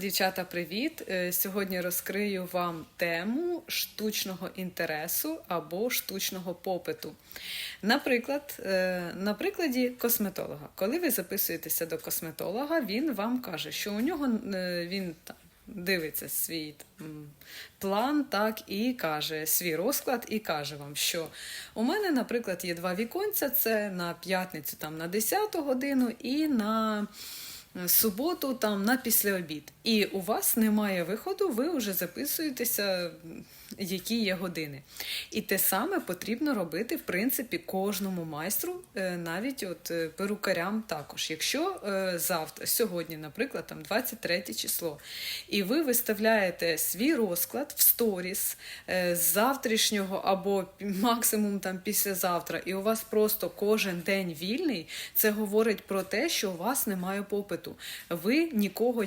Дівчата, привіт! Е, Сьогодні розкрию вам тему штучного інтересу або штучного попиту. Наприклад, е, на прикладі косметолога. Коли ви записуєтеся до косметолога, він вам каже, що у нього е, він там. Дивиться свій план, так і каже свій розклад, і каже вам, що у мене, наприклад, є два віконця: це на п'ятницю, там на 10 годину, і на суботу, там на післяобід. І у вас немає виходу, ви вже записуєтеся, які є години. І те саме потрібно робити, в принципі, кожному майстру, е, навіть от е, перукарям також. Якщо е, завтра, сьогодні, наприклад, там 23 число, і ви виставляєте свій розклад в сторіс е, з завтрашнього або максимум там післязавтра, і у вас просто кожен день вільний, це говорить про те, що у вас немає попиту. Ви нікого